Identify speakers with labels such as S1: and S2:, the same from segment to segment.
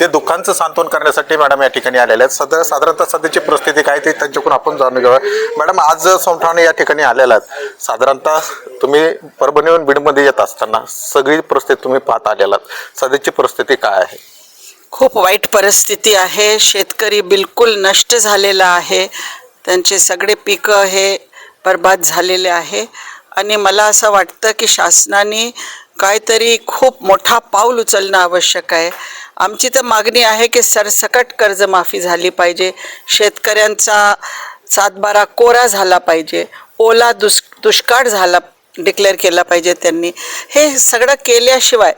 S1: ते दुःखांचं सांत्वन करण्यासाठी मॅडम या ठिकाणी आलेल्या आहेत. सध्या साधारणतः सध्याची परिस्थिती काय ते त्यांच्याकडून आपण जाणून घेऊया. मॅडम आज सोमठाणे या ठिकाणी आलेला आहेत. साधारणतः तुम्ही परभणीहून बीडमध्ये येत असताना सगळी परिस्थिती तुम्ही पाहत आलेला आहात. सध्याची परिस्थिती काय आहे?
S2: खूप वाईट परिस्थिती आहे. शेतकरी बिलकुल नष्ट झालेला आहे. त्यांचे सगळे पिकं हे बर्बाद झालेले आहे. आणि मला असं वाटतं की शासनाने काहीतरी खूप मोठा पाऊल उचलणं आवश्यक आहे. आमची तर मागणी आहे की सरसकट कर्जमाफी झाली पाहिजे. शेतकऱ्यांचा सातबारा कोरा झाला पाहिजे. ओला दुष् दुष्काळ झाला डिक्लेअर केला पाहिजे त्यांनी. हे सगळं केल्याशिवाय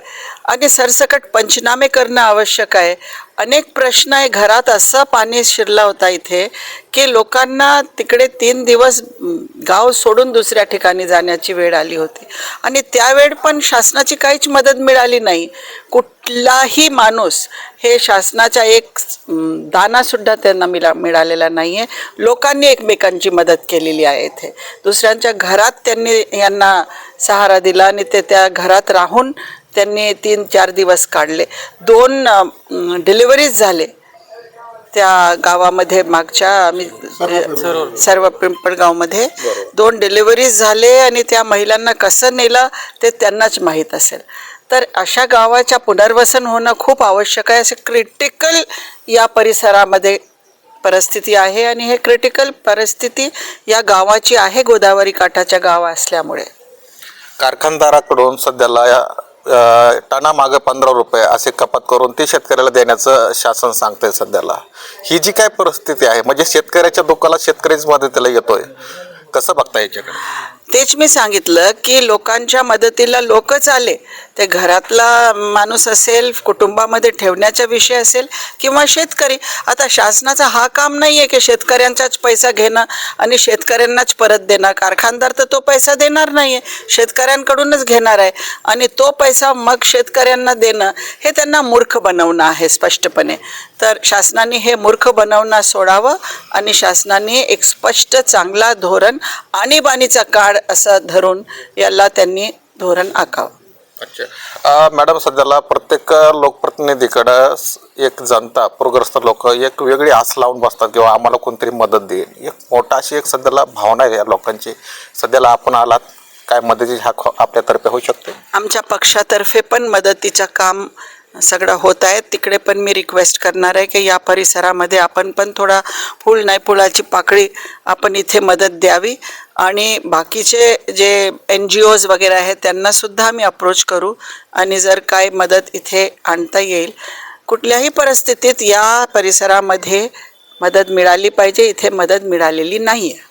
S2: आणि सरसकट पंचनामे करणं आवश्यक आहे. अनेक प्रश्न आहे. घरात असं पाणी शिरला होता इथे की लोकांना तिकडे तीन दिवस गाव सोडून दुसऱ्या ठिकाणी जाण्याची वेळ आली होती. आणि त्यावेळ पण शासनाची काहीच मदत मिळाली नाही. कुठलाही माणूस हे शासनाच्या एक दानासुद्धा त्यांना मिळा मिळालेला नाही आहे लोकांनी एकमेकांची मदत केलेली आहे इथे. दुसऱ्यांच्या घरात त्यांनी यांना सहारा दिला आणि ते त्या घरात राहून त्यांनी तीन चार दिवस काढले. दोन डिलिव्हरीज झाले. त्या गावामध्ये मागच्या आम्ही सर्व पिंपळगावमध्ये दोन डिलिव्हरीज झाले आणि त्या महिलांना कसं नेलं ते त्यांनाच माहीत असेल. तर अशा गावाच्या पुनर्वसन होणं खूप आवश्यक आहे. असे क्रिटिकल या परिसरामध्ये परिस्थिती आहे आणि हे क्रिटिकल परिस्थिती या गावाची आहे. गोदावरी काठाच्या गाव असल्यामुळे.
S1: कारखानदाराकडून सध्याला अ, पंधरा रुपये असे कपात करून ते शेतकऱ्याला देण्याचं शासन सांगतंय सध्याला. ही जी काय परिस्थिती आहे म्हणजे शेतकऱ्याच्या दुःखाला शेतकरीच मदतीला येतोय कसं बघता याच्याकडे?
S2: तेच मी सांगितलं की लोकांच्या मदतीला लोकच आले. ते घरातला माणूस असेल कुटुंबामध्ये ठेवण्याचा विषय असेल किंवा शेतकरी. आता शासनाचा हा काम नाही आहे की शेतकऱ्यांचाच पैसा घेणं आणि शेतकऱ्यांनाच परत देणं. कारखानदार तर तो पैसा देणार नाही आहे शेतकऱ्यांकडूनच घेणार आहे. आणि तो पैसा मग शेतकऱ्यांना देणं हे त्यांना मूर्ख बनवणं आहे स्पष्टपणे. तर शासनाने हे मूर्ख बनवणं सोडावं आणि शासनाने एक स्पष्ट चांगला धोरण आणीबाणीचा काळ असं धरून याला त्यांनी धोरण आखावं.
S1: अच्छा. मॅडम सध्याला प्रत्येक लोकप्रतिनिधीकडं एक जनता पूरग्रस्त लोक एक वेगळी आस लावून बसतात किंवा आम्हाला कोणतरी मदत देईल. एक मोठा अशी एक सध्याला भावना आहे या लोकांची. सध्याला आपण आलात काय मदतीची हा आपल्यातर्फे होऊ शकते?
S2: आमच्या पक्षातर्फे पण मदतीचं काम सगळं होत आहे. तिकडे पण मी रिक्वेस्ट करणार आहे की या परिसरामध्ये आपण पण थोडा फूल नाही फुलाची पाकळी आपण इथे मदत द्यावी. आणि बाकीचे जे एन जी ओज वगैरे आहेत त्यांनासुद्धा आम्ही अप्रोच करू आणि जर काय मदत इथे आणता येईल. कुठल्याही परिस्थितीत या परिसरामध्ये मदत मिळाली पाहिजे. इथे मदत मिळालेली नाही आहे